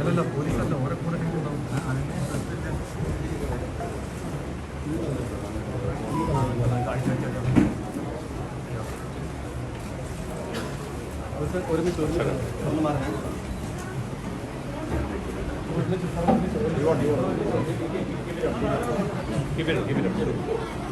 അല്ലല്ല പോലീസല്ല ഓരോ കൂടെ ഉണ്ടാവും ഒരു മിനിറ്റ് ഒരു മിനിറ്റ് ഒന്ന്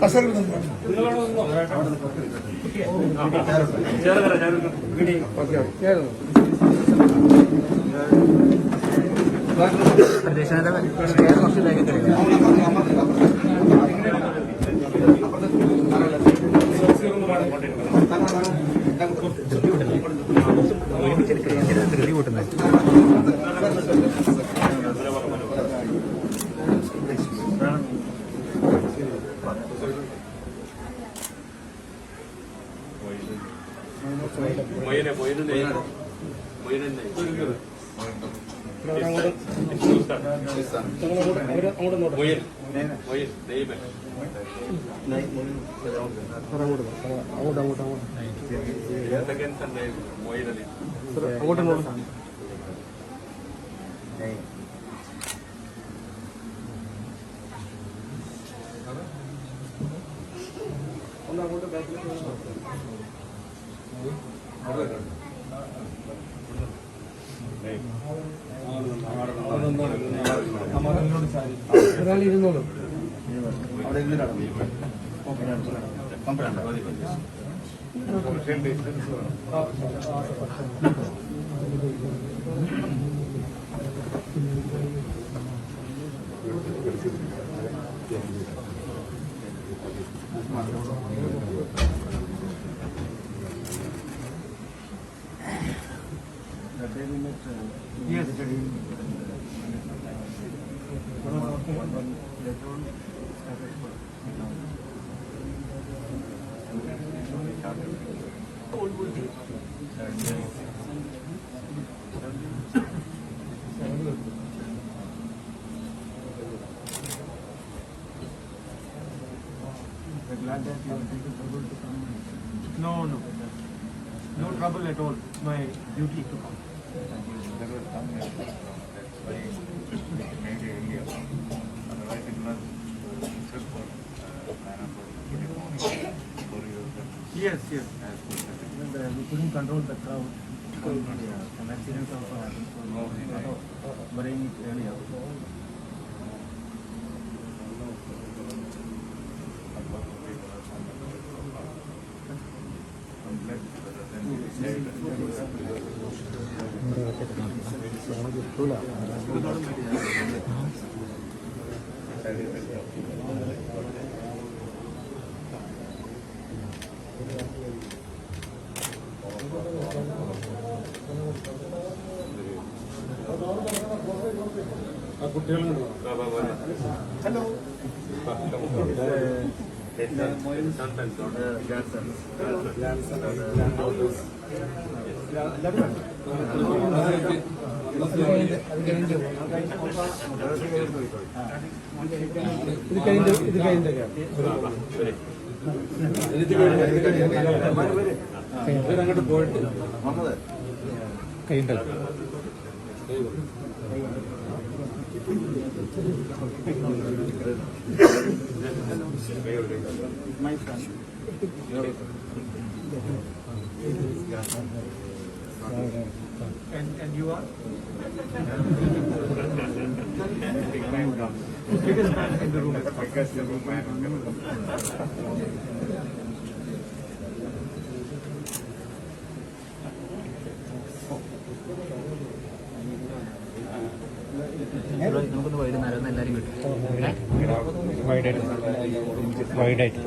കുറച്ച് അങ്ങോട്ട് അങ്ങോട്ട് അങ്ങോട്ട് അങ്ങോട്ട് അങ്ങോട്ട് ബാക്കിലേക്ക് ഒരാൾ ഇരുന്നോളൂ glad that you trouble to come. No, no. No trouble at all. My duty to come. Thank you. That was come here. That's why we made it earlier. Otherwise it ഇത് കഴിഞ്ഞ ഇത് കഴിഞ്ഞ അങ്ങോട്ട് പോയിട്ട് കഴിഞ്ഞ My friend. And, and you are? Biggest man in the room. Biggest in the room. വൈഡായിട്ട്.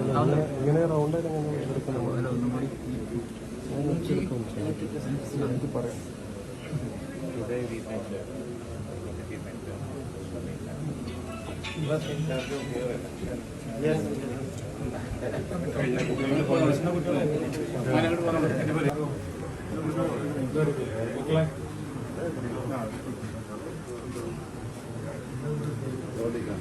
കുട്ടികളെ ചോദിക്കാം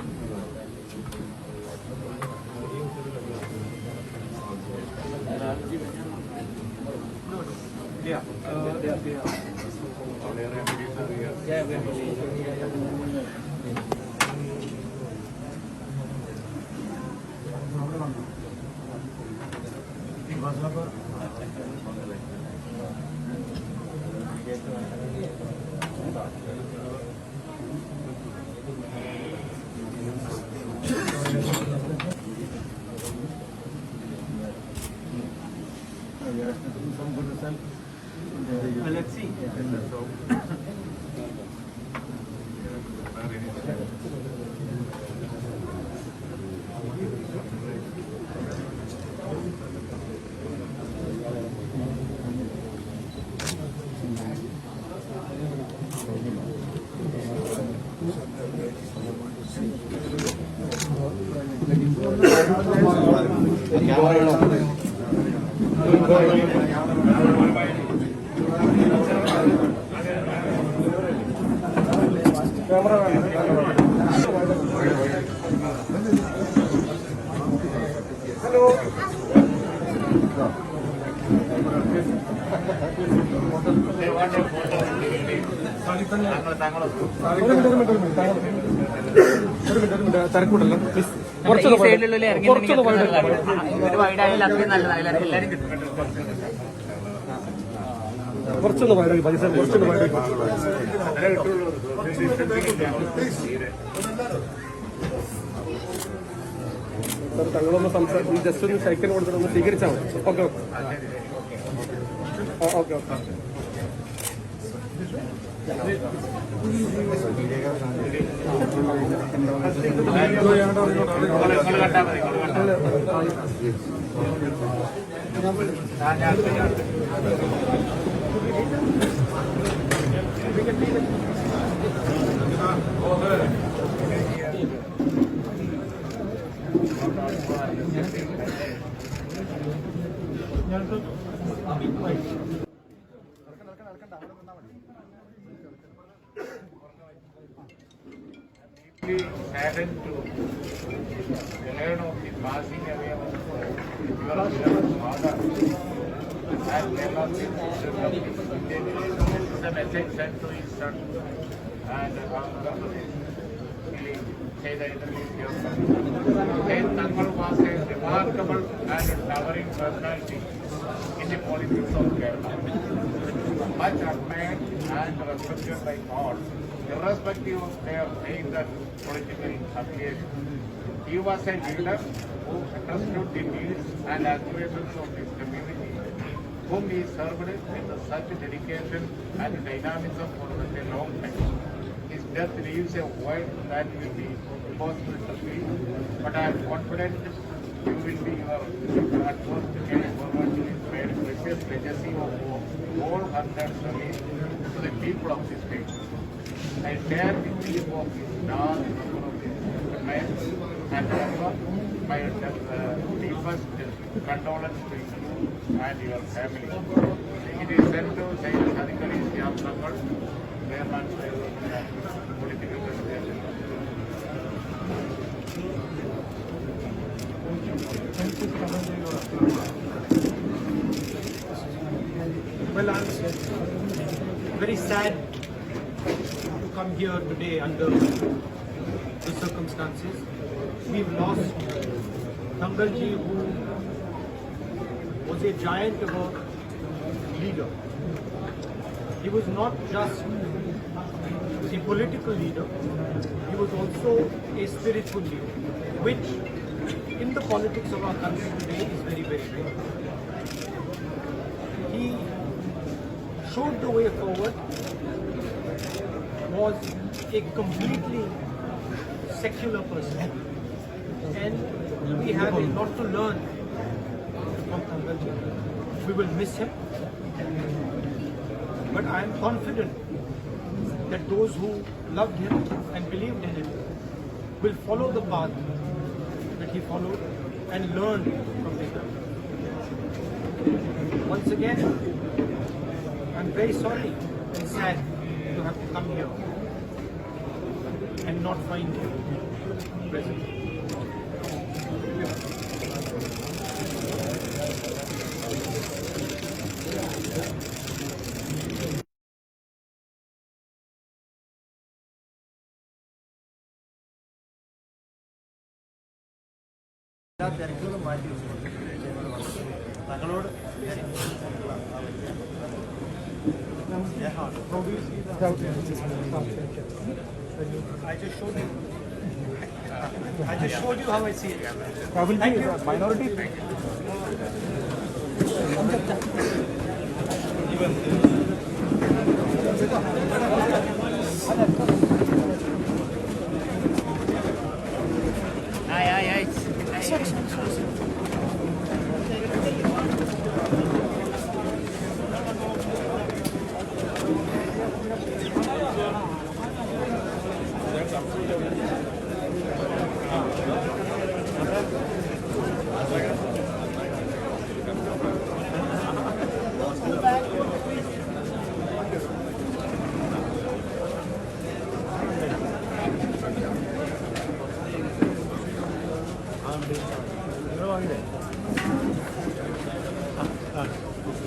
Yeah, uh, yeah, yeah. Camera hello photo കിട്ടും കുറച്ചൊന്ന് വൈഡാക്കി പൈസ കുറച്ചൊന്ന് വൈഡാക്കി സാർ തങ്ങളൊന്ന് സംസാരിച്ച് ജസ്റ്റ് ഒന്ന് സൈക്കിൾ കൊടുത്തിട്ട് ഒന്ന് സ്വീകരിച്ചാൽ മതി ഓക്കെ ഓക്കെ ഓക്കെ ഞാൻ deeply saddened to learn of the passing away of your beloved father. And there was this is a message sent to his son. And uh, really the Tangal was a remarkable and towering personality in the politics of Kerala. Much admired and respected by all, irrespective of their faith and political affiliation. He was a leader who understood the needs and aspirations of his community, whom he served with such dedication and dynamism for such a long time. His death leaves a void that will be impossible to fill, but I am confident you will be your utmost to carry forward his very precious legacy of wholehearted service to the people of this state. I of his large number of men and offer my uh, deepest condolence to you and your family. It is sent to Sadiq Ali Siam Sangal, Chairman Political President. Well, I'm very sad come here today under the circumstances. We've lost Tangalji, who was a giant of a leader. He was not just a political leader, he was also a spiritual leader, which in the politics of our country today is very, very rare. He showed the way forward, was a completely secular person. And we have a lot to learn from Tangalji. We will miss him. But I am confident that those who loved him and believed in him will follow the path that he followed and learn from life. Once again, I'm very sorry and sad come here and not find you present. എല്ലാ തിരക്കുകളും മാറ്റി I just showed you. I just showed you how I see it. I will be minority.